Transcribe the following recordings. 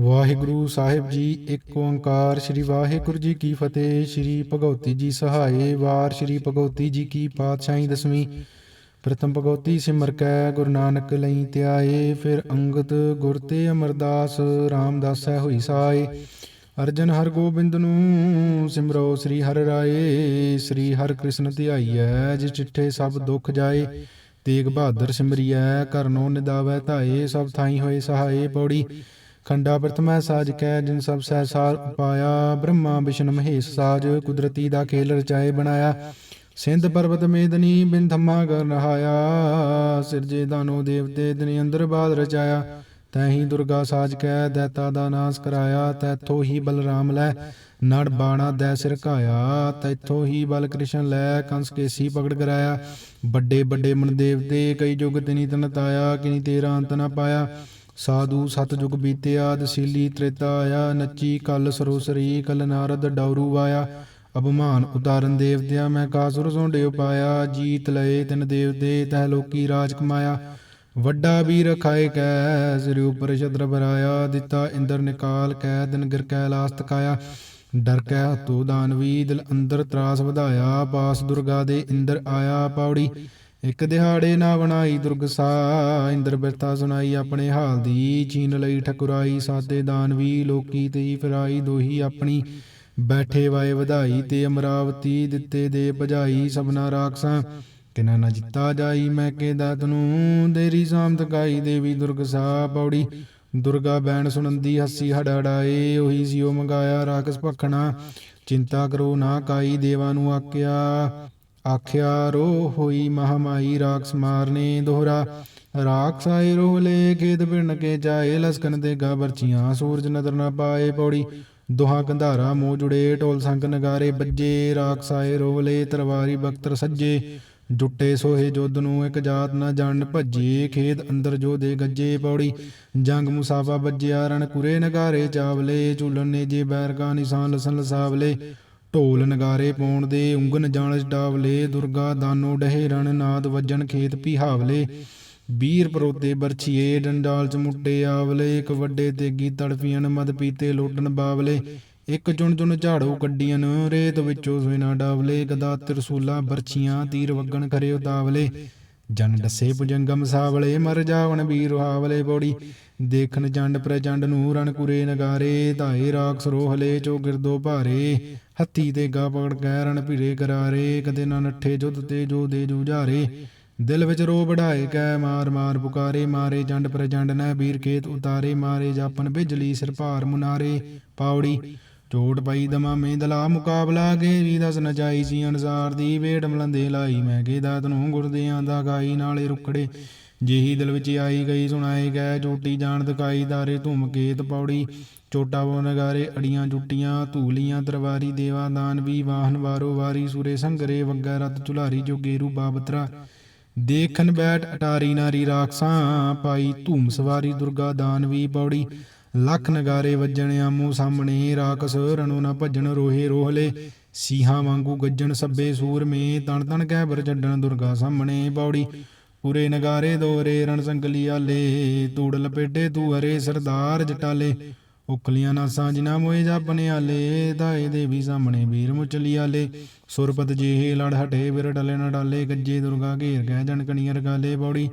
ਵਾਹਿਗੁਰੂ ਸਾਹਿਬ ਜੀ, ਇੱਕ ਓੰਕਾਰ ਸ੍ਰੀ ਵਾਹਿਗੁਰੂ ਜੀ ਕੀ ਫਤਿਹ, ਸ੍ਰੀ ਭਗਉਤੀ ਜੀ ਸਹਾਏ, ਵਾਰ ਸ੍ਰੀ ਭਗਉਤੀ ਜੀ ਕੀ ਪਾਤਸ਼ਾਹੀ ਦਸਵੀਂ। ਪ੍ਰਥਮ ਭਗਉਤੀ ਸਿਮਰ ਕੈ, ਗੁਰੂ ਨਾਨਕ ਲਈ ਧਿਆਏ, ਫਿਰ ਅੰਗਦ ਗੁਰ ਤੇ ਅਮਰਦਾਸ, ਰਾਮਦਾਸੈ ਹੋਈ ਸਾਏ। ਅਰਜਨ ਹਰ ਗੋਬਿੰਦ ਨੂੰ ਸਿਮਰੋ ਸ੍ਰੀ ਹਰਿ ਰਾਏ, ਸ੍ਰੀ ਹਰਿ ਕ੍ਰਿਸ਼ਨ ਧਿਆਈਐ, ਜਿਸ ਚਿੱਠੇ ਸਭ ਦੁੱਖ ਜਾਏ। ਤੇਗ ਬਹਾਦਰ ਸਿਮਰਿਐ ਕਰਨੋ ਨਿਦਾਵੈ ਧਾਏ, ਸਭ ਥਾਈ ਹੋਏ ਸਹਾਏ ਪੌੜੀ। ਖੰਡਾ ਪ੍ਰਥਮੈ ਸਾਜ ਕੈ, ਜਿਨ ਸਭ ਸਹਿਸਾਰ ਉਪਾਇਆ ਬ੍ਰਹਮਾ, ਵਿਸ਼ਨ, ਮਹੇਸ਼ ਸਾਜ, ਕੁਦਰਤੀ ਦਾ ਖੇਲ ਰਚਾਏ ਬਣਾਇਆ। ਸਿੰਧ ਪਰਬਤ ਮੇਦਨੀ, ਬਿਨ ਧੰਮਾ ਕਰ ਰਹਾਇਆ ਸਿਰਜੇ ਦਾਨੋ ਦੇਵਤੇ, ਦਿਨ ਅੰਦਰ ਬਾਦ ਰਚਾਇਆ। ਤੈਹੀ ਦੁਰਗਾ ਸਾਜ ਕੈ, ਦੈਤਾ ਦਾ ਨਾਸ ਕਰਾਇਆ। ਤੈਥੋਂ ਹੀ ਬਲਰਾਮ ਲੈ, ਨੜ ਬਾਣਾ ਦੈ ਸਿਰ ਘਾਇਆ। ਤੈਥੋਂ ਹੀ ਬਲ ਕ੍ਰਿਸ਼ਨ ਲੈ, ਕੰਸ ਕੇਸੀ ਪਕੜ ਕਰਾਇਆ। ਵੱਡੇ ਵੱਡੇ ਮਨ ਦੇਵਤੇ, ਕਈ ਜੁਗ ਤਿਨੀ ਤਨ ਤਾਇਆ, ਕਿਨੀ ਤੇਰਾ ਅੰਤ ਨਾ ਪਾਇਆ। ਸਾਧੂ ਸਤ ਜੁਗ ਬੀਤਿਆ ਦਸੀਲੀ ਤ੍ਰੇਤਾ ਆਇਆ, ਨੱਚੀ ਕਲ ਸਰੋਸਰੀ, ਕਲ ਨਾਰਦ ਡੌਰੂ ਵਾਇਆ। ਅਭਮਾਨ ਉਤਾਰਨ ਦੇਵਤਿਆ ਮੈਂ ਕਾਸੁਰ ਸੋਂਡੇ ਉਪਾਇਆ ਜੀਤ ਲਏ ਤਿਨ ਦੇਵਤੇ, ਤਹ ਲੋਕੀ ਰਾਜ ਕਮਾਇਆ। ਵੱਡਾ ਵੀਰ ਖਾਏ ਕੈ ਸਿਰ ਉਪਰ ਛਤਰ ਬਰਾਇਆ ਦਿੱਤਾ ਇੰਦਰ ਨਿਕਾਲ ਕੈ ਦਿਨ ਗਿਰ ਕੈਲਾਸ ਤਕਾਇਆ। ਡਰ ਕੈ ਹੱਥੋਂ ਦਾਨਵੀ ਦਿਲ ਅੰਦਰ ਤਰਾਸ ਵਧਾਇਆ, ਪਾਸ ਦੁਰਗਾ ਦੇ ਇੰਦਰ ਆਇਆ ਪੌੜੀ ਇੱਕ ਦਿਹਾੜੇ ਨਾ ਬਣਾਈ ਦੁਰਗਸਾ ਇੰਦਰ ਬਿਰਤਾ ਸੁਣਾਈ ਆਪਣੇ ਹਾਲ ਦੀ। ਚੀਨ ਲਈ ਠਕੁਰਾਈ, ਸਾਦੇ ਦਾਨਵੀ ਲੋਕੀ ਤੇ ਫਿਰਾਈ। ਦੋਹੀ ਆਪਣੀ ਬੈਠੇ ਵਾਏ ਵਧਾਈ ਤੇ ਅਮਰਾਵਤੀ ਦਿੱਤੇ ਦੇ ਭਜਾਈ। ਸਭਨਾ ਰਾਖਸਾਂ ਕਿਨਾ ਨਾ ਜਿੱਤਾ ਜਾਈ ਮੈਂ ਕੇ ਦਾਤ ਨੂੰ। ਦੇਰੀ ਸਾਮਤ ਗਾਈ ਦੇਵੀ ਦੁਰਗ ਸਾ ਪੌੜੀ। ਦੁਰਗਾ ਬੈਣ ਸੁਣੰਦੀ ਹੱਸੀ ਹੜਾੜਾਏ। ਉਹੀ ਸਿਓ ਮੰਗਾਇਆ ਰਾਖਸ ਭਖਣਾ। ਚਿੰਤਾ ਕਰੋ ਨਾ ਕਾਈ, ਦੇਵਾਂ ਨੂੰ ਆਕਿਆ ਆਖਿਆ ਰੋ ਹੋਈ ਮਹਾਮਾਈ ਰਾਖਸ ਮਾਰਨੇ ਦੋਹਰਾ। ਰਾਖਸ ਆਏ ਰੋਲੇ ਖੇਤ ਪਿੰਨ ਕੇ ਜਾਏ ਲਸਕਨ ਦੇ ਗਾ ਬਰਚੀਆਂ ਸੂਰਜ ਨਦਰ ਨਾ ਪਾਏ ਪੌੜੀ। ਦੁਹਾ ਗੰਧਾਰਾ ਮੋ ਜੁੜੇ, ਢੋਲ ਸੰਗ ਨਗਾਰੇ ਬੱਜੇ ਰਾਖਸ ਆਏ ਰੋਲੇ ਤਰਵਾਰੀ ਬਖਤਰ ਸੱਜੇ। ਜੁੱਟੇ ਸੋਹੇ ਜੋਧ ਨੂੰ ਇੱਕ ਜਾਤ ਨਾ ਜਾਣ ਭੱਜੇ। ਖੇਤ ਅੰਦਰ ਜੋ ਦੇ ਗੱਜੇ ਪੌੜੀ। ਜੰਗ ਮੁਸਾਫਾ ਬੱਜਿਆ ਰਣ ਕੁਰੇ ਨਗਾਰੇ ਚਾਵਲੇ। ਝੂਲਣ ਨੇ ਜੇ ਬੈਰਗਾ ਨਿਸ਼ਾਨ ਲਸਨ ਲਸਾਵਲੇ। ਢੋਲ ਨਗਾਰੇ ਪਾਉਣ ਦੇ, ਉਂਗਨ ਜਾਣ ਡਾਵਲੇ ਦੁਰਗਾ ਦਾਨੋ ਡਹੇ ਰਣ ਨਾਦ ਵੱਜਣ ਖੇਤ ਪਿਹਾਵਲੇ। ਵੀਰ ਪਰੋਤੇ ਬਰਛੀਏ, ਡੰਡਾਲ ਚ ਮੁੱਟੇ ਆਵਲੇ, ਇੱਕ ਵੱਡੇ ਤੇਗੀ ਤੜਫੀਆਂ ਮਦ ਪੀਤੇ ਲੋਟਣ ਬਾਵਲੇ। ਇੱਕ ਚੁਣ ਚੁਣ ਝਾੜੋ ਕੱਡੀਆਂ ਰੇਤ ਵਿੱਚੋਂ ਸੋਇਨਾ ਡਾਵਲੇ। ਗਦਾ ਤਿਰਸੂਲਾ ਬਰਛੀਆਂ, ਤੀਰ ਵਗਣ ਖਰੇ ਉਤਾਵਲੇ। ਜਨ ਡੱਸੇ ਭੁਜੰਗਮ ਸਾਵਲੇ ਮਰ ਜਾਵਣ ਵੀਰ ਹਾਵਲੇ ਬੋੜੀ ਦੇਖਣ ਜੰਡ ਪ੍ਰਜੰਡ ਨੂੰ ਰਣ ਕੁਰੇ ਨਗਾਰੇ ਧਾਏ ਰਾਖ ਸਰੋਹਲੇ ਚੋ ਗਿਰਦੋ ਭਾਰੇ। ਹੱਤੀ ਤੇ ਗਾ ਪਕੜ ਕੈ ਰਣ ਭੀਰੇ ਕਰਾਰੇ। ਕਦੇ ਨਾ ਨੱਠੇ ਜੁਦ ਤੇ ਜੋ ਦੇ ਜੂਝਾਰੇ ਦਿਲ ਵਿੱਚ ਰੋ ਵਢਾਏ ਕੈ ਮਾਰ ਮਾਰ ਪੁਕਾਰੇ। ਮਾਰੇ ਜੰਡ ਪ੍ਰਜੰਡ ਨੈ ਵੀਰ ਖੇਤ ਉਤਾਰੇ। ਮਾਰੇ ਜਾਪਨ ਬਿਜਲੀ ਸਿਰ ਭਾਰ ਮੁਨਾਰੇ। ਪਾਉੜੀ ਚੋਟ ਪਈ ਦਮਾ ਮੇਂਦਲਾ ਮੁਕਾਬਲਾ ਗੇਰੀ ਦਸ ਨਚਾਈ ਸੀ ਅਨਸਾਰ ਦੀ ਵੇੜ ਮਲੰਦੇ ਲਾਈ। ਮੈਂ ਕੇ ਦਾਤ ਨੂੰ ਗੁਰਦਿਆਂ ਦਾ ਗਾਈ ਨਾਲੇ ਰੁਕੜੇ ਜਿਹੀ ਦਿਲ ਵਿੱਚ ਆਈ ਗਈ ਸੁਣਾਏ ਗਏ ਚੋਟੀ ਜਾਣ ਦਿਖਾਈ ਦਾਰੇ ਧੁਮ ਕੇਤ ਪੌੜੀ। ਚੋਟਾ ਬੋ ਨਗਾਰੇ ਅੜੀਆਂ ਜੁੱਟੀਆਂ ਧੂਲੀਆਂ ਤਰਵਾਰੀ ਦੇਵਾ ਦਾਨ ਵੀ ਵਾਹਨ ਵਾਰੋ ਵਾਰੀ। ਸੂਰੇ ਸੰਗਰੇ ਵੱਗਾ ਰਤ ਚੁਲਾਰੀ ਜੋ ਗੇਰੂ ਬਾਬਤਰਾ ਦੇਖਣ ਬੈਠ ਅਟਾਰੀ ਨਾਰੀ ਰਾਖਸਾਂ, ਪਾਈ ਧੂਮ ਸਵਾਰੀ ਦੁਰਗਾ ਦਾਨ ਵੀ ਪੌੜੀ। ਲੱਖ ਨਗਾਰੇ ਵੱਜਣ ਆਮੂ ਸਾਹਮਣੇ, ਰਾਕਸ ਰਣੋ ਨਾ ਭੱਜਣ ਰੋਹੇ ਰੋਹਲੇ। ਸੀਹਾਂ ਵਾਂਗੂ ਗੱਜਣ ਸੱਬੇ ਸੂਰਮੇ, ਤਣ ਤਣ ਕਹਿ ਬਰ ਛੱਡਣ ਦੁਰਗਾ ਸਾਹਮਣੇ ਪੌੜੀ। ਪੂਰੇ ਨਗਾਰੇ ਦੋਰੇ ਰਣ ਸੰਗਲੀ ਆਲੇ, ਤੂੜ ਲਪੇਟੇ ਤੂੰ ਹਰੇ ਸਰਦਾਰ ਜਟਾਲੇ। ਉਕਲੀਆਂ ਨਾਸਾਂ ਜਿਨਾ ਮੋਏ ਜਾਪਨੇ ਆਲੇ ਧਾਏ ਦੇਵੀ ਸਾਹਮਣੇ ਵੀਰ ਮੁਚਲੀ ਆਲੇ। ਸੁਰਪਤ ਜਿਹੇ ਲੜ ਹਟੇ ਬਿਰ ਡਲੇ ਨਾ ਡਾਲੇ, ਗੱਜੇ ਦੁਰਗਾ ਘੇਰ ਗਏ ਜਣਕਣੀਆਂ ਰਗਾਲੇ ਪੌੜੀ।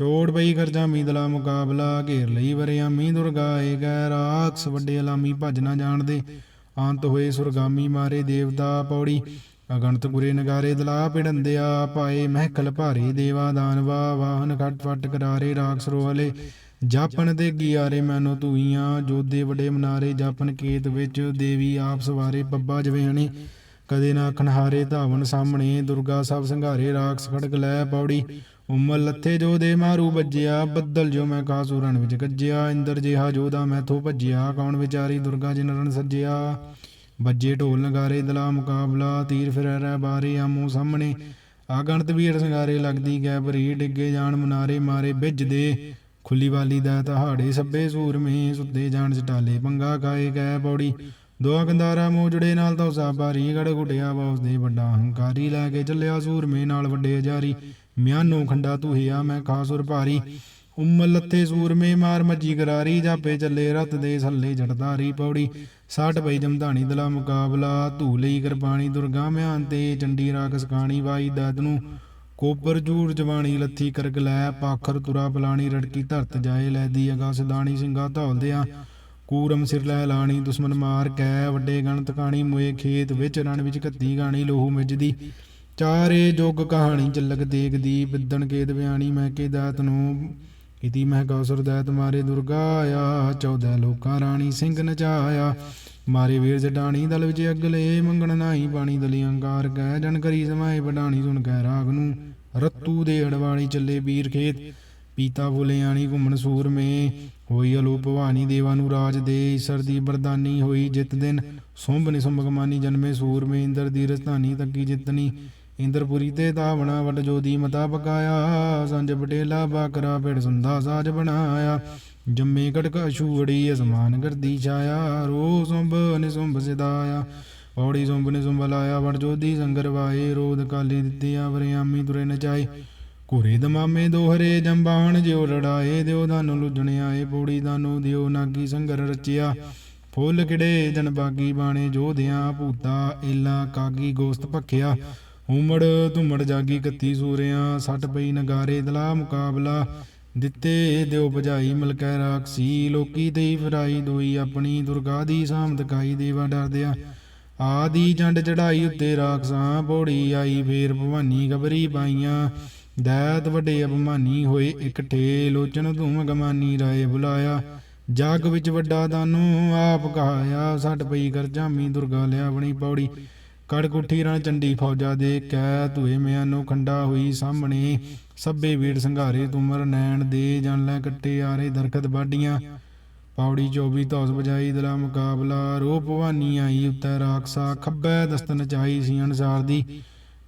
ਚੋੜ ਪਈ ਕਰਜਾ ਮੀਦਲਾ ਮੁਕਾਬਲਾ, ਘੇਰ ਲਈ ਵਰਿਆਮੀ ਦੁਰਗਾ ਏ ਗੈ ਰਾਖਸ ਵੱਡੇ ਅਲਾਮੀ ਭੱਜ ਨਾ ਜਾਣਦੇ ਅੰਤ ਹੋਏ ਸੁਰਗਾਮੀ ਮਾਰੇ ਦੇਵਤਾ ਪੌੜੀ ਅਗਣਤ ਗੁਰੇ ਨਗਾਰੇ ਦਲਾ ਪਿੜੰਦਿਆ ਪਾਏ ਮਹਿਕਲ ਭਾਰੇ ਦੇਵਾ ਦਾਨਵਾ ਵਾਹਨ ਖਟ ਫਟ ਕਰਾਰੇ ਰਾਖਸ ਰੋਹਲੇ। ਜਾਪਣ ਦੇ ਗਿਆਰੇ ਮੈਨੋ ਤੂਈਆਂ ਜੋਦੇ ਵੱਡੇ ਮਨਾਰੇ, ਜਾਪਣ ਕੇਤ ਵਿੱਚ ਦੇਵੀ ਆਪ ਸਵਾਰੇ ਪੱਬਾ ਜਵੇਹਣੀ ਕਦੇ ਨਾ ਖਨਹਾਰੇ ਧਾਵਨ ਸਾਹਮਣੇ, ਦੁਰਗਾ ਸਭ ਸੰਘਾਰੇ ਰਾਖਸ ਖੜਕ ਲੈ ਪੌੜੀ। ਉਮਲ ਲੱਥੇ ਜੋ ਦੇ ਮਾਰੂ ਵੱਜਿਆ, ਬੱਦਲ ਜੋ ਮੈਂ ਕਾਸੂ ਸੂਰਣ ਵਿੱਚ ਗੱਜਿਆ ਇੰਦਰ ਜਿਹਾ ਜੋ ਦਾ ਮੈਂ ਥੋ ਭੱਜਿਆ, ਕੌਣ ਵਿਚਾਰੀ ਦੁਰਗਾ ਜਿਨ ਰਣ ਸੱਜਿਆ। ਵੱਜੇ ਢੋਲ ਨਗਾਰੇ, ਦਲਾ ਮੁਕਾਬਲਾ, ਤੀਰ ਫਿਰੈ ਰਹਿ ਬਾਰੇ, ਆਮੋ ਸਾਹਮਣੇ। ਆਗਣਤ ਵੀਰ ਸੰਗਾਰੇ ਲੱਗਦੀ ਗੈ ਭਰੀ ਡਿੱਗੇ ਜਾਣ ਮਨਾਰੇ ਮਾਰੇ ਵਿੱਜਦੇ ਖੁੱਲੀ ਵਾਲੀ ਦਾ ਤਹਾੜੇ ਸੱਬੇ ਸੂਰਮੇ ਸੁੱਤੇ ਜਾਣ ਜਟਾਲੇ ਪੰਗਾ ਖਾਏ ਗੈ ਪੌੜੀ। ਦੋਆ ਗੰਦਾਰਾ ਮੋਜੜੇ ਨਾਲ ਤਾਂ ਭਾਰੀ ਗੜ ਗੁੱਟਿਆ ਵਾ ਉਸਦੇ ਵੱਡਾ ਹੰਕਾਰੀ। ਲੈ ਕੇ ਚੱਲਿਆ ਸੂਰਮੇ ਨਾਲ ਵੱਡੇ ਜਾਰੀ ਮਿਆਨੋ ਖੰਡਾ ਤੂਹਿਆ ਮੈਂ ਖਾਸੁਰ ਭਾਰੀ। ਉਮਲ ਲੱਥੇ ਸੂਰਮੇ ਮਾਰ ਮੱਜੀ ਗਰਾਰੀ, ਜਾਪੇ ਚੱਲੇ ਰਤ ਦੇ ਸੱਲੇ ਜੜਦਾਰੀ ਪੌੜੀ। ਸਾਟ ਪਈ ਜਮਧਾਣੀ ਦਲਾ ਮੁਕਾਬਲਾ ਧੂ ਲਈ ਕਿਰਪਾਣੀ, ਦੁਰਗਾ ਮਿਆਨ ਤੇ ਚੰਡੀ ਰਾਗ ਸਕਾਣੀ ਵਾਈ ਦਤ ਨੂੰ ਕੋਪਰ ਜੂੜ ਜਵਾਣੀ, ਲੱਥੀ ਕਰਗ ਲੈ, ਪਾਖਰ ਤੁਰਾ ਪਲਾਣੀ ਰੜਕੀ ਧਰਤ ਜਾਏ ਲੈਦੀ ਅਗਾ ਸਦਾਣੀ ਸਿੰਘਾ ਧੌਲਦਿਆਂ ਕੂਰਮ ਸਿਰ ਲੈ ਲਾਣੀ ਦੁਸ਼ਮਣ ਮਾਰ ਕੈ, ਵੱਡੇ ਗਣ ਤਕਾਣੀ ਮੋਏ ਖੇਤ ਵਿੱਚ ਰਣ ਵਿੱਚ ਕੱਤੀ ਗਾਣੀ, ਲੋਹੂ ਮਿਜਦੀ। ਚਾਰੇ ਜੋਗ ਕਹਾਣੀ ਚੱਲਕ ਦੇਖਦੀ ਬਿੱਦਣ ਕੇਤ ਬਿਆਣੀ ਮੈਂ ਕੇ ਦਾਤ ਨੂੰ। ਇਤੀ ਮਹਿ ਕੌਸਰ ਦੈਤ ਮਾਰੇ ਦੁਰਗਾ ਆਇਆ ਚੌਦਹ ਲੋਕਾਂ ਰਾਣੀ ਸਿੰਘ ਨਚਾਇਆ। ਮਾਰੇ ਵੀਰ ਜਡਾਣੀ ਦਲ ਵਿੱਚ ਅਗਲੇ, ਮੰਗਣ ਨਾਹੀ ਬਾਣੀ ਦਲੀ ਅੰਕਾਰ ਕਹਿ ਜਨ ਕਰੀ ਸਮਾਏ ਵਡਾਣੀ, ਸੁਣ ਕਹਿ ਰਾਗ ਨੂੰ। ਰੱਤੂ ਦੇ ਅੜਵਾਣੀ ਚੱਲੇ ਵੀਰ ਖੇਤ, ਪੀਤਾ ਫੁਲਿਆਣੀ ਘੁੰਮਣ ਸੂਰ ਮੇ। ਹੋਈ ਅਲੋ ਭਵਾਨੀ ਦੇਵਾ ਨੂੰ ਰਾਜ ਦੇ, ਈਸਰ ਦੀ ਬਰਦਾਨੀ ਹੋਈ ਜਿਤ ਦਿਨ। ਸੁੰਭ ਨਿਸੁੰਭ ਗਮਾਨੀ ਜਨਮੇ ਸੂਰ ਮੇ, ਇੰਦਰ ਦੀ ਰਸਤਾਨੀ ਤੱਕੀ ਜਿਤਨੀ। ਇੰਦਰਪੁਰੀ ਤੇ ਤਾਵਣਾ ਵਡ ਜੋਦੀ ਮਤਾ ਪਕਾਇਆ ਸੰਜ ਪਟੇਲਾ ਬਾਕਰਾ ਪਿੜ ਸੁੰਦਾ ਸਾਜ ਬਣਾਇਆ। ਜੰਮੇ ਕਟਕ ਅਛੂੜੀ ਅਸਮਾਨ ਕਰਦੀ ਛਾਇਆ। ਰੋ ਸੁੰਭ ਨਿਸੁੰਭ ਸਿਦਾਇਆ ਔੜੀ ਸੁੰਭ ਨਿਸੁੰਭ ਲਾਇਆ ਵਡ ਜੋਦੀ ਸੰਗਰ ਵਾਏ। ਰੋਦ ਕਾਲੀ ਦਿੱਤੀ ਵਰਿਆਮੀ ਤੁਰੇ ਨਚਾਏ ਘੋਰੇ ਦਮਾਮੇ ਦੋਹਰੇ ਜੰਬਾਣ ਜਿਉ ਲੜਾਏ ਦਿਓ ਦਾਨੋ ਲੁਜਣੇ ਆਏ ਪੌੜੀ ਦਾਨੋ ਦਿਓ ਨਾਗੀ ਸੰਗਰ ਰਚਿਆ। ਫੁੱਲ ਕਿੜੇ ਜਨ ਬਾਗੀ ਬਾਣੇ ਜੋਧਿਆਂ ਭੂਤਾ। ਏਲਾ ਕਾਗੀ ਗੋਸਤ ਭਖਿਆ। ਉਮੜ ਧੁਮੜ ਜਾਗੀ ਕੱਤੀ ਸੂਰਿਆਂ ਸੱਟ ਪਈ ਨਗਾਰੇ ਦਲਾ ਮੁਕਾਬਲਾ। ਦਿੱਤੇ ਦਿਓ ਭਜਾਈ ਮਲਕੈ ਰਾਖਸੀ, ਲੋਕੀ ਤੇ ਫਰਾਈ, ਦੋਈ ਆਪਣੀ ਦੁਰਗਾ ਦੀ ਸਾਮਤ ਕਾਈ ਦੇਵਾ ਡਰਦਿਆ। ਆਦੀ ਜੰਡ ਚੜਾਈ ਉੱਤੇ ਰਾਖਸਾਂ, ਪੌੜੀ ਆਈ ਫੇਰ ਭਵਾਨੀ ਗਬਰੀ ਪਾਈਆਂ। ਦੈਤ ਵੱਡੇ ਅਭਮਾਨੀ ਹੋਏ ਇਕੱਠੇ, ਲੋਚਨ ਧੂਮ ਗਮਾਨੀ ਰਾਏ ਬੁਲਾਇਆ। ਜਾਗ ਵਿੱਚ ਵੱਡਾ ਦਾਨੂ ਆਪ ਕਹਾਇਆ ਸੱਟ ਪਈ ਕਰ ਜਾਮੀ ਦੁਰਗਾ ਲਿਆ ਬਣੀ ਪੌੜੀ। ਕੜਕੁੱਠੀ ਰਣ ਚੰਡੀ ਫੌਜਾ ਦੇ ਕੈ ਧੂਏ ਨੂੰ ਖੰਡਾ ਹੋਈ ਸਾਹਮਣੇ। ਸੱਬੇ ਵੀੜ ਸੰਘਾਰੇ ਤੁਮਰ ਨੈਣ ਦੇ ਜਨ ਲੈ ਕੱਟੇ ਆਰੇ ਦਰਖਤ ਬਾਡੀਆਂ ਪੌੜੀ 24 ਧੌਸ ਬਜਾਈ ਦਲਾ ਮੁਕਾਬਲਾ ਰੋ ਭਵਾਨੀ ਆਈ ਉੱਤੈ ਰਾਖਸਾ, ਖੱਬੈ ਦਸਤ ਨਚਾਈ ਸੀ ਅਨਸਾਰ ਦੀ।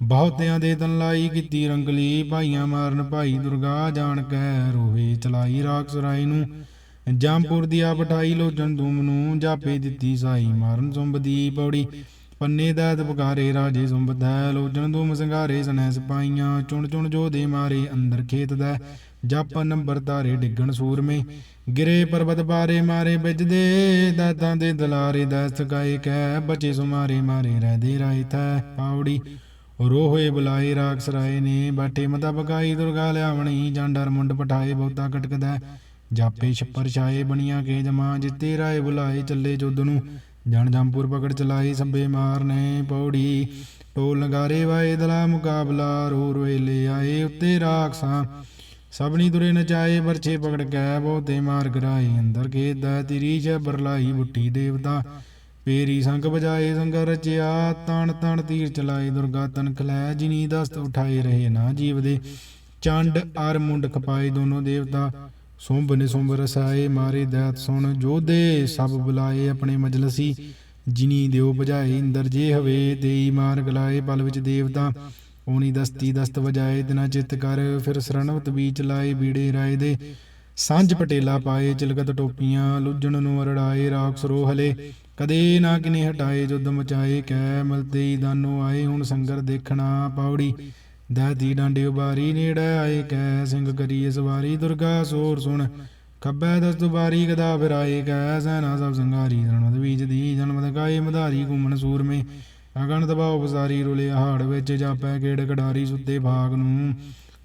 ਬਹੁਤਿਆਂ ਦੇ ਤਨ ਲਾਈ ਕੀਤੀ ਰੰਗਲੀ, ਭਾਈਆਂ ਮਾਰਨ ਭਾਈ ਦੁਰਗਾ, ਜਾਣ ਕੈ ਰੋਹੇ ਚਲਾਈ ਰਾਖਸਰਾਈ ਨੂੰ। ਜੰਪੁਰ ਦੀ ਆ ਪਠਾਈ ਲੋਚਨ ਧੂਮ ਨੂੰ ਜਾਪੇ ਦਿੱਤੀ ਸਾਈ ਮਾਰਨ ਸੁੰਬ ਦੀ ਪੌੜੀ। ਪੰਨੇ ਦਾ ਪੁਕਾਰੇ ਰਾਜੇ ਸੁੰਭਦੈ ਲੋਜਣ ਧੂਮ ਸੰਘਾਰੇ ਸਨੈ ਸਿਪਾਈਆਂ ਚੁਣ ਚੁਣ ਜੋਧੇ ਮਾਰੇ, ਅੰਦਰ ਖੇਤ ਦਾ, ਜਪ ਨੰਬਰ ਤਾਰੇ ਡਿੱਗਣ ਸੂਰਮੇ, ਗਿਰੇ ਪਰਬਤ ਬਾਰੇ ਮਾਰੇ ਬਿਜਦੇ ਦਾਤਾਂ ਦੇ ਦਲਾਰੇ ਦਸਤ ਗਾਏ ਕੈ ਬਚੇ ਸੁਮਾਰੇ ਮਾਰੇ ਰਹਦੇ ਰਾਇ ਥੈ ਪਾਉੜੀ ਰੋਹੇ ਬੁਲਾਏ ਰਾਖਸ ਰਾਏ ਨੇ ਬਾਟੇ ਮਤਾ ਬਕਾਈ ਦੁਰਗਾ ਲਿਆਵਣੀ ਜਾਂਡਰ ਮੁੰਡ ਪਠਾਏ ਬਹੁਤਾ ਕਟਕਦਾ ਜਾਪੇ ਛੱਪਰ ਛਾਏ ਬਣੀਆਂ ਕੇ ਜਮਾ ਜਿੱਤੇ ਰਾਏ ਬੁਲਾਏ ਚੱਲੇ ਜੁੱਧ ਨੂੰ ਜਨ ਜੰਪੁਰ ਪਕੜ ਚਲਾਈ ਸੱਬੇ ਮਾਰਨੇ ਪੌੜੀ। ਟੋਲ ਨਗਾਰੇ ਵਾਏ ਦਲਾ ਮੁਕਾਬਲਾ, ਰੋ ਰੋਏ ਲੈ ਆਏ ਉੱਤੇ ਰਾਖਸਾਂ। ਸਭਨੀ ਤੁਰੇ ਨਚਾਏ ਵਰਛੇ ਪਕੜ ਕੇ ਬਹੁਤੇ ਮਾਰ ਗਰਾਏ ਅੰਦਰ ਖੇਦਾ ਤੇਰੀ ਚ ਬਰਲਾਈ ਬੁੱਟੀ ਦੇਵਤਾ। ਪੇਰੀ ਸੰਗ ਬਜਾਏ ਸੰਗ ਰਚਿਆ, ਤਣ ਤਣ ਤੀਰ ਚਲਾਏ ਦੁਰਗਾ ਤਨ ਖਲੈ ਜਿਨੀ ਦਸਤ ਉਠਾਏ ਰਹੇ ਨਾ ਜੀਵ ਦੇ ਚੰਡ ਅਰ ਮੁੰਡ ਖਪਾਏ ਦੋਨੋਂ ਦੇਵਤਾ। ਸੁੰਭ ਨੇ ਸੁੰਭ ਰਸਾਏ, ਮਾਰੇ ਦੈਤ ਸੁਣ ਜੋਧੇ ਸਭ ਬੁਲਾਏ ਆਪਣੇ ਮਜਲਸੀ, ਜਿਨੀ ਦਿਓ ਭਜਾਏ, ਇੰਦਰ ਜੇ ਹਵੇ, ਦੇਈ ਮਾਰ ਗਲਾਏ ਪਲ ਵਿੱਚ ਦੇਵਤਾ, ਓਨੀ ਦਸਤੀ ਦਸਤ ਵਜਾਏ, ਦਿਨਾ ਚਿੱਤ ਕਰ, ਫਿਰ ਸਰਣਵਤ ਬੀਚ ਲਾਏ, ਬੀੜੇ ਰਾਏ ਦੇ, ਸਾਂਝ ਪਟੇਲਾ ਪਾਏ, ਚਿਲਕਤ ਟੋਪੀਆਂ, ਲੁੱਜਣ ਨੂੰ ਅਰੜਾਏ ਰਾਖਸ ਰੋਹਲੇ ਕਦੇ ਨਾ ਕਿਨੇ ਹਟਾਏ, ਜੁੱਧ ਮਚਾਏ, ਕੈ ਮਲਤੇਈ ਦਾਨੋ ਆਏ, ਹੁਣ ਸੰਗਰ ਦੇਖਣਾ ਪਾਉੜੀ ਦਾਦੀ ਡਾਂਡੇ ਉਬਾਰੀ ਨੇੜੇ ਆਏ ਕੈ, ਸਿੰਘ ਕਰੀਏ ਸਵਾਰੀ, ਦੁਰਗਾ ਸੋਰ ਸੁਣ। ਖੱਬੈ ਦਸ ਦੁਬਾਰੀ ਗਦਾ ਫਿਰਾਏ ਕੈ, ਸੈਨਾ ਸਭ ਸੰਗਾਰੀ ਰਣਮਦ ਬੀਜ ਦੀ ਜਨਮਦ ਗਾਏ ਮਧਾਰੀ ਘੁੰਮਣ ਸੂਰਮੇ। ਅਗਣ ਦਬਾਉ ਬਜ਼ਾਰੀ ਰੁਲੇ ਹਾੜ ਵਿੱਚ ਜਾਪੈ ਗੇੜ ਕਡਾਰੀ ਸੁੱਤੇ ਭਾਗ ਨੂੰ।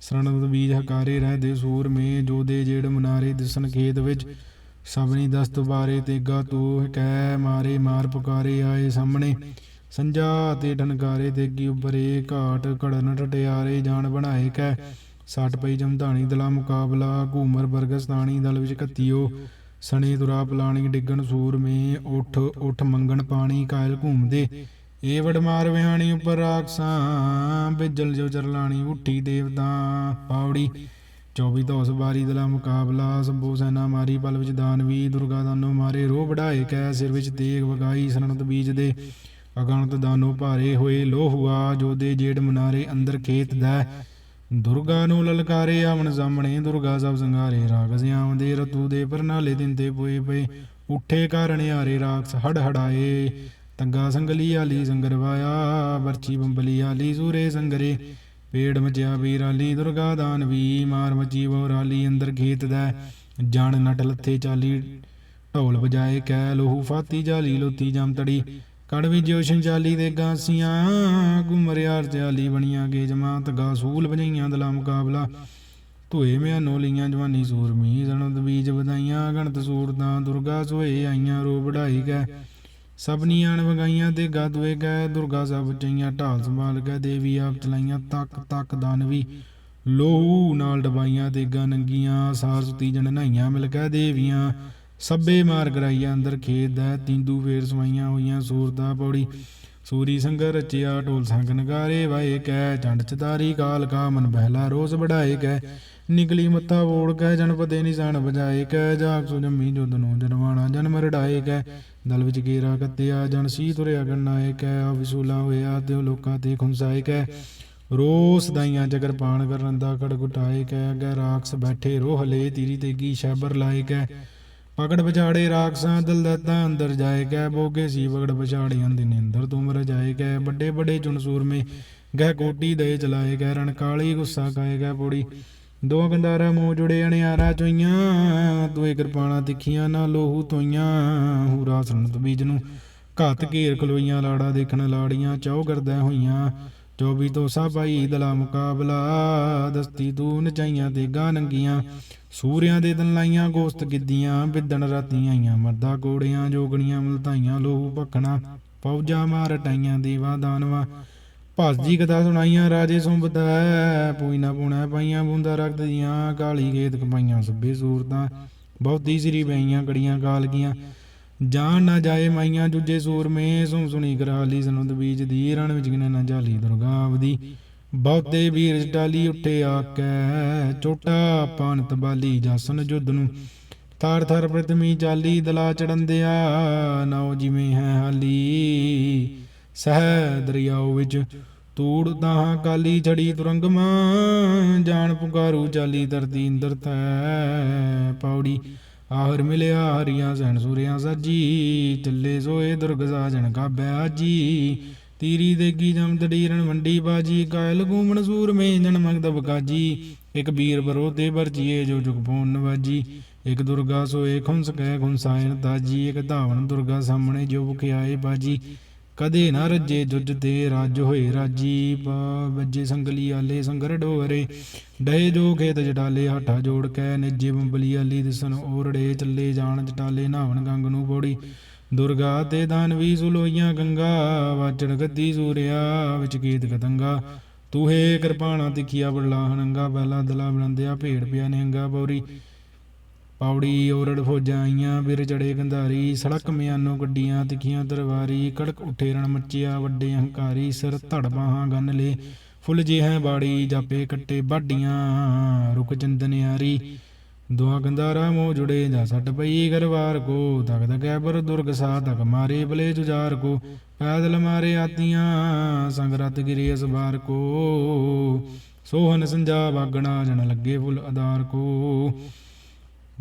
ਸਰਣਦ ਬੀਜ ਹਕਾਰੇ ਰਹਦੇ ਸੂਰ ਮੇ ਜੋਦੇ ਜੇੜ ਮਨਾਰੇ ਦਿਸਣ ਖੇਤ ਵਿੱਚ। ਸਭਨੀ ਦਸਤ ਬਾਰੇ ਤੇਗਾ ਤੂੰ ਕਹਿ ਮਾਰੇ ਮਾਰ ਪੁਕਾਰੇ ਆਏ ਸਾਹਮਣੇ। ਸੰਜਾ ਤੇ ਢਨਕਾਰੇ ਤੇਗੀ ਉੱਪਰੇ ਘਾਟ, ਘੜਨ, ਟਟਿਆਰੇ ਜਾਣ ਬਣਾਏ ਕੈ ਸੱਟ ਪਈ ਜਮਧਾਣੀ ਦਲਾ ਮੁਕਾਬਲਾ, ਘੂਮਰ ਬਰਗਸਤਾਣੀ ਦਲ ਵਿੱਚ ਕੱਤੀਓ ਸਣੇ ਦੁਰਾ ਪਲਾਣੀ, ਡਿੱਗਣ ਸੂਰ ਮੇ ਉਠ ਉਠ ਮੰਗਣ ਪਾਣੀ, ਕਾਇਲ ਘੂਮਦੇ। ਏ ਵਡ ਮਾਰ ਵਿਹਾਣੀ ਉੱਪਰ ਰਾਖਸਾਂ, ਬਿਜਲ ਜੋ ਚਰਲਾਣੀ ਉੱਠੀ ਦੇਵਤਾ ਪਾਉੜੀ 24 ਧੌਸ ਬਾਰੀ ਦਲਾ ਮੁਕਾਬਲਾ, ਸੰਭੂ ਸੈਨਾ ਮਾਰੀ ਪਲ ਵਿੱਚ ਦਾਨਵੀ, ਦੁਰਗਾ ਦਾਨੋ ਮਾਰੇ ਰੋਹ ਵਢਾਏ ਕੈ ਸਿਰ ਵਿੱਚ ਤੇਗ ਵਗਾਈ ਸਨਤ ਬੀਜ ਦੇ ਅਗਣਤ ਦਾਨੋ ਭਾਰੇ ਹੋਏ ਲੋਹੁਆ ਜੋਦੇ ਜੇੜ ਮਨਾਰੇ ਅੰਦਰ ਖੇਤ ਦਾ। ਦੁਰਗਾ ਨੂੰ ਲਲਕਾਰੇ ਆਵਣ ਸਾਹਮਣੇ, ਦੁਰਗਾ ਸਭ ਸੰਗਾਰੇ ਰਾਗ ਸਿਆਵਦੇ ਰਤੂ ਦੇ ਪਰਨਾਲੇ ਦਿੰਦੇ ਪੋਏ ਪਏ, ਉੱਠੇ ਕਾਰਣ ਆਰੇ ਰਾਖਸ ਹੜ ਹੜਾਏ। ਤੰਗਾ ਸੰਗਲੀ ਆਲੀ ਸੰਗਰਵਾਇਆ ਵਰਚੀ ਬੰਬਲੀ ਆਲੀ ਸੂਰੇ ਸੰਗਰੇ। ਪੇੜ ਮਚਿਆ ਵੀ ਰਾਲੀ ਦੁਰਗਾ ਦਾਨਵੀ ਮਾਰ ਮਚੀ ਵੋ ਰਾਲੀ ਅੰਦਰ ਖੇਤ ਦਾ। ਜਣ ਨਟ ਲੱਥੇ ਚਾਲੀ, ਢੋਲ ਵਜਾਏ ਕੈ, ਲੋਹੂ ਫਾਤੀ ਜਾਲੀ, ਲੋਤੀ ਜਮ ਤੜੀ। ਕੜਵੀ ਜੋਸ਼ਨ ਚਾਲੀ ਦੇ ਗਾਸੀਆਂ ਗੁਮਰਿਆਰ ਚਾਲੀ ਬਣੀਆਂ, ਗੇ ਜਮਾਤ ਗਾ ਵਜਾਈਆਂ ਦਲਾ ਮੁਕਾਬਲਾ। ਧੋਏ ਮਿਆ ਨੋਲੀਆਂ, ਜਵਾਨੀ ਸੂਰਮੀ ਜਨਤ ਬੀਜ ਵਧਾਈਆਂ, ਗਣਤ ਸੂਰਤਾਂ ਦੁਰਗਾ ਸੋਏ ਆਈਆਂ ਰੋ ਵਢਾਈ ਗੈ ਸਭਨੀਆਂ ਨੇ ਵਗਾਈਆਂ ਤੇ ਗਦਵੇ ਗਏ। ਦੁਰਗਾ ਸਭ ਚਈਆਂ, ਢਾਲ ਸੰਭਾਲ ਗਏ। ਦੇਵੀ ਆਪ ਚਲਾਈਆਂ, ਤੱਕ ਤੱਕ ਦਾਨਵੀ ਲੋਹੂ ਨਾਲ ਡਬਾਈਆਂ ਤੇ ਗਾ ਨੰਗੀਆਂ, ਸਾਰ ਜਣ ਨਹਾਈਆਂ ਮਿਲ ਕੇ ਦੇਵੀਆਂ। ਸੱਬੇ ਮਾਰ ਕਰਾਈਆਂ ਅੰਦਰ ਖੇਤ ਦਾ, ਤਿੰਦੂ ਫੇਰ ਸਵਾਈਆਂ ਹੋਈਆਂ ਸੂਰਤਾ ਪੌੜੀ। ਸੂਰੀ ਸੰਗਰ ਰਚਿਆ, ਢੋਲ ਸੰਗ ਨਗਾਰੇ, ਵਾਏ ਕੈ ਚੰਡ ਚਤਾਰੀ, ਕਾਲ ਕਾ ਮਨ ਬਹਿਲਾ, ਰੋਸ ਵਢਾਏ ਕੈ ਨਿਕਲੀ ਮੱਤਾ ਵੋੜ ਕੈ ਜਨਪਦੇ ਨਿਸ਼ਾਨ ਵਜਾਏ ਕੈ ਜਾਗ ਸੋ ਜੰਮੀ ਜੁਦ ਨੂੰ ਜਨਵਾਣਾ, ਜਨਮ ਰੜਾਏ ਕੈ ਦਲ ਵਿੱਚ ਗੇਰਾ ਕੱਤਿਆ, ਜਨ ਸੀ ਤੁਰਿਆ ਗੰਨਾਏ ਕੈ ਆ ਵਿਸੂਲਾ ਹੋਇਆ ਤੇ ਲੋਕਾਂ ਤੇ ਖੁੰਸਾਏ ਕੈ ਰੋਸ ਦਾਈਆਂ ਜਗਰ ਪਾਣ ਕਰਨ ਦਾ ਕੜ ਗੁਟਾਏ ਕੈ ਅਗੇ ਰਾਖਸ ਬੈਠੇ ਰੋਹ ਹਲੇ ਤੀਰੀ ਤੇਗੀ ਸ਼ੈਬਰ ਲਾਏ ਕੈ ਪਕੜ ਵਿਚਾੜੇ ਰਾਖਸਾਂ ਦਿਲ ਦਤਾ ਅੰਦਰ ਜਾਏ ਕੈ ਬੋਗੇ ਸੀ ਪਕੜ ਵਿਚਾੜਿਆਂ ਦੇ ਨਿੰਦਰ ਤੁਮ ਰਜਾਏ ਕੈ। ਵੱਡੇ ਵੱਡੇ ਚੁਣ ਸੂਰਮੇ ਗਹਿ ਕੋਟੀ ਦੇ ਚਲਾਏ ਗੈ ਰਣ ਕਾਲੀ ਗੁੱਸਾ ਕਾਏ ਗੈ ਪੋੜੀ। ਦੋ ਗੰਦਾਰਾ ਮੂੰਹ ਜੁੜੇ ਅਣਿਆਰਾ ਚੋਈਆਂ। ਦੋਏ ਕਿਰਪਾਣਾ ਤਿੱਖੀਆਂ ਨਾ ਲੋਹੂ ਤੋਈਆਂ ਹੂਰਾ ਸੰਤ ਬੀਜ ਨੂੰ ਘਾਤ ਘੇਰ ਖਲੋਈਆਂ। ਲਾੜਾ ਦੇਖਣ ਲਾੜੀਆਂ ਚੌ ਕਰਦਾ ਹੋਈਆਂ। ਚੌਬੀ ਤੋਂ ਸਾ ਪਾਈ ਦਲਾ ਮੁਕਾਬਲਾ ਦਸਤੀ ਤੂੰ ਨਚਾਈਆਂ ਤੇ ਗਾ ਨੰਗੀਆਂ ਸੂਰਿਆਂ ਦੇ ਦਿਨ ਲਾਈਆਂ ਗੋਸਤ ਗਿੱਦੀਆਂ ਬਿੱਦਣ ਰਾਤੀਆਂ ਆਈਆਂ ਮਰਦਾ ਕੋੜੀਆਂ ਜੋਗਣੀਆਂ ਮਲਤਾਈਆਂ ਲੋਹੂ ਭਖਣਾ ਫੌਜਾਂ ਮਾਰ ਟਾਈਆਂ ਦੇਵਾ ਦਾਨਵਾ ਭਾਜੀ ਕਥਾ ਸੁਣਾਈਆਂ ਰਾਜੇ ਸੁੰਬਦਾ ਪੂਈ ਨਾ ਪੂਣਾ ਪਾਈਆਂ ਬੂੰਦਾ ਰਖਤ ਦੀਆਂ ਕਾਲੀ ਖੇਤ ਕਪਾਈਆਂ ਸੱਬੇ ਸੂਰਤਾਂ ਬਹੁਤੀ ਸ੍ਰੀ ਬਈਆਂ ਕੜੀਆਂ ਕਾਲਗੀਆਂ ਜਾਣ ਨਾ ਜਾਏ ਮਾਈਆਂ ਜੁਜੇ ਸੂਰਮੇ ਸੁਣ ਸੁਣੀ ਕਰਾਲੀ ਸਨੁਦ ਬੀਜ ਦੀ, ਰਣ ਵਿੱਚ ਗਿਨੇ ਨਾ ਜਾਲੀ ਦੁਰਗਾਵਦੀ ਬਹੁਤੇ ਵੀਰ ਜਟਾਲੀ ਉੱਠੇ ਆਕੈ ਚੋਟਾ ਪਾਨ ਤਬਾਲੀ ਜਸਨ ਜੁੱਧ ਨੂੰ। ਥਾਰ ਥਰ ਪ੍ਰਤਮੀ ਚਾਲੀ ਦਲਾ ਚੜੰਦਿਆ ਨਾਉ ਜਿਵੇਂ ਹੈ ਹਾਲੀ। ਸਹਿ ਦਰਿਆਓ ਵਿੱਚ ਤੂੜ ਦਾਹਾਂ ਕਾਲੀ ਛੜੀ ਤੁਰੰਗਮਾ, ਜਾਣ ਪੁਕਾਰੂ ਚਾਲੀ ਧਰਤੀ ਇੰਦਰ ਤੈ ਪੌੜੀ ਆਹਰ ਮਿਲਿਆ, ਹਰੀਆਂ ਸਹਿਣ ਸੂਰਿਆਂ ਸਾਜੀ ਚੱਲੇ ਸੋਏ ਦੁਰਗ ਜਣ ਕਾਬੈ ਆਜੀ। ਤੀਰੀ ਦੇਗੀ ਜਮ ਤੜੀਰਨ ਮੰਡੀ ਬਾਜੀ, ਕਾਇਲ ਗੂਮਣ ਸੂਰ ਮੇ ਜਨ ਮੰਗਦਬ ਕਾਜੀ। ਇੱਕ ਵੀਰ ਬਰੋਤੇ ਵਰਜੀਏ, ਜੋ ਜੁਗ ਪੋਨ ਨਵਾਜੀ ਇੱਕ ਦੁਰਗਾ ਸੋਏ ਖੁੰਸ ਕਹਿ ਖੁੰਸਾਇਨ ਤਾਜੀ, ਇੱਕ ਧਾਵਨ ਦੁਰਗਾ ਸਾਹਮਣੇ ਜੋ ਬੁਖਿਆਏ ਬਾਜੀ। ਕਦੇ ਨਾ ਰੱਜੇ ਜੁਜ ਤੇ ਰਾਜ ਹੋਏ ਰਾਜੀ ਪਾ ਵੱਜੇ ਸੰਗਲੀ ਆਲੇ ਸੰਗਰ ਡੋਰੇ। ਡਏ ਜੋ ਖੇਤ ਜਟਾਲੇ, ਹੱਠਾ ਜੋੜ ਕੇ ਨਿਜੇ ਬੰਬਲੀ ਆਲੀ ਦਿਸਨ ਓਰੜੇ ਚੱਲੇ ਜਾਣ ਜਟਾਲੇ, ਨਾਵਣ ਗੰਗ ਨੂੰ ਬੋੜੀ ਦੁਰਗਾ ਤੇ ਦਾਨਵੀ ਸੁਲੋਈਆਂ ਗੰਗਾ ਵਾਚੜ ਗੱਦੀ ਸੂਰਿਆ ਵਿੱਚ ਗੀਤ ਕਤੰਗਾ ਤੂਹੇ ਕਿਰਪਾਣਾ ਤਿੱਖੀਆ ਬੜਲਾ ਹਨੰਗਾ ਪਹਿਲਾ ਦਲਾ ਬਲੰਦਿਆ ਭੇੜ ਪਿਆ ਨਿਹੰਗਾ ਬੌਰੀ। ਪੌੜੀ ਔਰੜ ਫੌਜਾਂ ਆਈਆਂ, ਬਿਰ ਚੜੇ ਗੰਧਾਰੀ, ਸੜਕ ਮਿਆਨੋ ਗੱਡੀਆਂ, ਤਿੱਖੀਆਂ ਦਰਬਾਰੀ, ਕੜਕ ਉੱਠੇ ਰਣ ਮੱਚਿਆ, ਵੱਡੇ ਹੰਕਾਰੀ, ਸਿਰ ਧੜ ਬਾਹਾਂ ਗੰਨ ਲੇ। ਫੁੱਲ ਜੇ ਹੈ ਬਾੜੀ, ਜਾਪੇ ਕੱਟੇ ਬਾਡੀਆਂ ਰੁਕ ਚੰਦਨਿਆਰੀ ਦੁਆ ਗੰਧਾਰਾ ਮੋ ਜੁੜੇ, ਜਾ ਸੱਟ ਪਈ ਗਰਵਾਰ ਕੋ। ਤਕ ਤਕੈ ਪਰ ਦੁਰਗ ਸਾ ਤਕ ਮਾਰੇ ਬਲੇ ਜੁਜਾਰ ਕੋ। ਪੈਦਲ ਮਾਰੇ ਆਤੀਆਂ, ਸੰਗ ਰਤ ਗਿਰੇ ਅਸਬਾਰ ਕੋ। ਸੋਹਨ ਸੰਜਾ ਵਾਗਣਾ ਜਨ ਲੱਗੇ ਫੁੱਲ ਅਦਾਰ ਕੋ।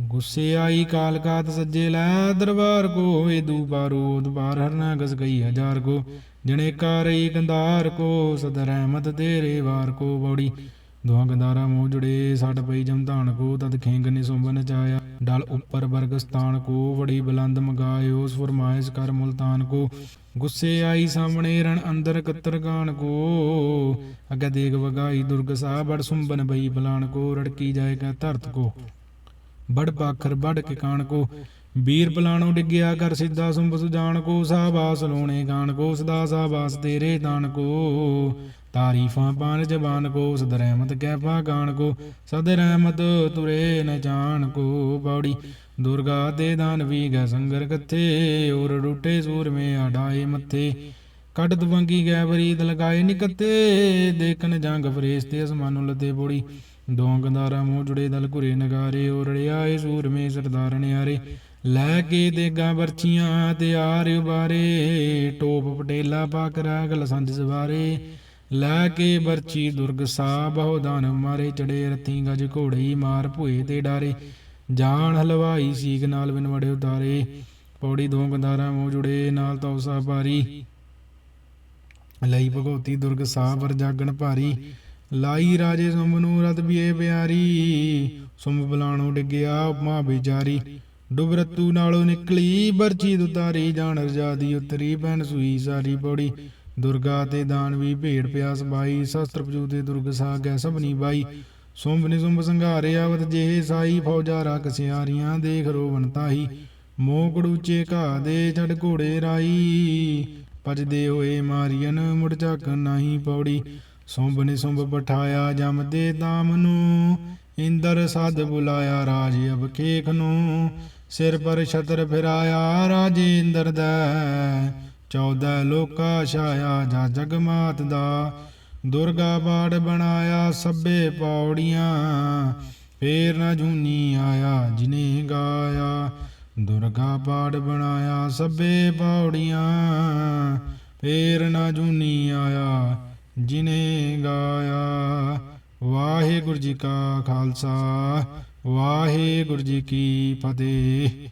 ਗੁੱਸੇ ਆਈ ਕਾਲ ਕਾਤ ਸੱਜੇ ਲੈ, ਦਰਬਾਰ ਕੋ ਏ ਦੂ ਬਾਰੂਦ ਬਾਰ ਹਰਨਾ ਗਸ ਗਈ ਹਜ਼ਾਰ ਕੋ। ਜਣੇ ਕਾਰਈ ਗੰਧਾਰ ਕੋ ਸਦ ਰਹਿਮਤ ਤੇਰੇ ਵਾਰ ਕੋ ਬੌੜੀ। ਦੁਆ ਗੰਧਾਰਾ ਮੋਹ ਜੁੜੇ, ਸੱਟ ਪਈ ਜਮਧਾਨ ਕੋ, ਤਦ ਖੇਂਗ ਨੇ ਸੁੰਬਨ ਚਾਇਆ। ਡਲ ਉੱਪਰ ਬਰਗਸਤਾਨ ਸਥਾਨ ਕੋ ਬੜੀ ਬੁਲੰਦ ਮਗਾਇਓ ਫਰਮਾਇਸ਼ ਕਰ ਮੁਲਤਾਨ ਕੋ। ਗੁੱਸੇ ਆਈ ਸਾਹਮਣੇ ਰਣ ਅੰਦਰ ਕਤਰ ਗਾਨ ਕੋ। ਅਗੇ ਦੇਗ ਵਗਾਈ ਦੁਰਗ ਸਾ ਬੜ ਸੁੰਬਨ ਬਈ ਬਲਾਨ ਕੋ, ਰੜਕੀ ਜਾਏਗਾ ਧਰਤ ਕੋ। ਬੜ ਪਾਖਰ ਬੜ ਕੇ ਕਾਣ ਕੋ। ਵੀਰ ਬਲਾਣੋ ਡਿੱਗਿਆ ਕਰ ਸਿੱਧਾ ਸੁੰਬ ਸੁਜਾਨ ਕੋ। ਸਾਬਾਸ ਲੋਣੇ ਗਾਣ ਕੋ, ਸਦਾ ਸਾਬਾਸ ਤੇਰੇ ਦਾਨ ਕੋ। ਤਾਰੀਫਾਂ ਪਾਨ ਜਬਾਨ ਕੋ, ਸਦ ਰਹਿਮਤ ਕਹਿ ਗਾਣ ਕੋ। ਸਦ ਰਹਿਮਤ ਤੁਰੇ ਨ ਜਾਣ ਕੋ ਪੌੜੀ। ਦੁਰਗਾ ਤੇ ਦਾਨਵੀ ਗੈ ਸੰਗਰ ਕੱਥੇ ਔਰ ਰੂਟੇ ਸੂਰ ਮੇ ਆਡਾਏ ਮੱਥੇ। ਕੱਟ ਦਵੰਗੀ ਗੈ ਬਰੀਦ ਲਗਾਏ ਨਿਕਤੇ ਦੇਖਣ ਜੰਗ ਫਰੇਸ ਤੇ ਅਸਮਾਨੋਂ ਲੱਦੇ ਬੋੜੀ। ਦੋਂ ਗੰਦਾਰਾ ਮੂੰਹ ਜੁੜੇ ਦਲ ਘੁਰੇ ਨਗਾਰੇ ਓਰੜਿਆਏ ਸੂਰਮੇ ਸਰਦਾਰ ਨਿਆਰੇ। ਲੈ ਕੇ ਦੇਗਾ ਵਰਚੀਆਂ ਤੇ ਆਰ ਉਬਾਰੇ, ਟੋਪ ਪਟੇਲਾ ਪਾਕਰਾ ਗਲ ਸੰਜ ਸਵਾਰੇ। ਲੈ ਕੇ ਵਰਚੀ ਦੁਰਗ ਸਾ ਬਹੁਦਾਨ ਮਾਰੇ, ਚੜੇ ਰਥੀ ਗਜ ਘੋੜੇ ਮਾਰ ਭੂਏ ਤੇ ਡਾਰੇ। ਜਾਨ ਹਲਵਾਈ ਸੀਕ ਨਾਲ ਬਿਨ ਵੜੇ ਉਤਾਰੇ। ਪੌੜੀ ਦੋ ਗੰਦਾਰਾ ਮੂੰਹ ਜੁੜੇ, ਨਾਲ ਤੌਸਾ ਪਾਰੀ ਲਈ ਭਗਉਤੀ ਦੁਰਗ ਸਾਹ ਵਰ ਜਾਗਣ ਭਾਰੀ। ਲਾਈ ਰਾਜੇ ਸੁੰਭ ਨੂੰ ਰਤ ਬੀਏ ਪਿਆਰੀ ਸੁੰਭ ਬਲਾਣੋ ਡਿੱਗਿਆ ਉਪਮਾ ਵਿਚਾਰੀ ਡੁਬਰਤੂ ਨਾਲੋਂ ਨਿਕਲੀ ਬਰਛੀ ਦੁਤਾਰੀ, ਜਾਣ ਰਜਾਦੀ ਉਤਰੀ ਭੈਣ ਸੂਈ ਸਾਰੀ ਪੌੜੀ। ਦੁਰਗਾ ਤੇ ਦਾਨਵੀ ਭੇੜ ਪਿਆਸ ਬਾਈ, ਸ਼ਸਤਰ ਪਜੂ ਤੇ ਦੁਰਗ ਸਾਗੈ ਸਭਨੀ ਬਾਈ। ਸੁੰਭ ਨਿਸੁੰਭ ਸੰਘਾਰੇ ਆਵਤ ਜਿਹੇ ਸਾਈ, ਫੌਜਾ ਰਕ ਸਿਆਰੀਆਂ, ਦੇਖ ਰੋਵਨ ਤਾਹੀ। ਮੋਹ ਕੜੂਚੇ ਘਾ ਦੇ ਛੜ ਘੋੜੇ ਰਾਈ, ਭਜਦੇ ਹੋਏ ਮਾਰੀਅਨ ਮੁੜ ਝਾਕ ਨਹੀਂ ਪੌੜੀ। ਸੁੰਭ ਨੇ ਸੁੰਭ ਪਠਾਇਆ ਜਮ ਦੇ ਦਾਮ ਨੂੰ, ਇੰਦਰ ਸਦ ਬੁਲਾਇਆ ਰਾਜ ਅਬਕੇਖ ਨੂੰ। ਸਿਰ ਪਰ ਛਤਰ ਫਿਰਾਇਆ ਰਾਜੇ ਇੰਦਰ ਦਾ, ਚੌਦਹ ਲੋਕਾ ਛਾਇਆ ਜਾ ਜਗਮਾਤ ਦਾ। ਦੁਰਗਾ ਬਾੜ ਬਣਾਇਆ ਸਭੇ ਪੌੜੀਆਂ, ਫੇਰ ਨਾ ਜੂਨੀ ਆਇਆ ਜਿਨੇ ਗਾਇਆ। ਦੁਰਗਾ ਬਾੜ ਬਣਾਇਆ ਸਭੇ ਪੌੜੀਆਂ, ਫੇਰ ਨਾ ਜੂਨੀ ਆਇਆ ਜਿਨੇ ਗਾਇਆ ਵਾਹਿਗੁਰੂ ਜੀ ਕਾ ਖਾਲਸਾ ਵਾਹਿਗੁਰੂ ਜੀ ਕੀ ਫਤਿਹ।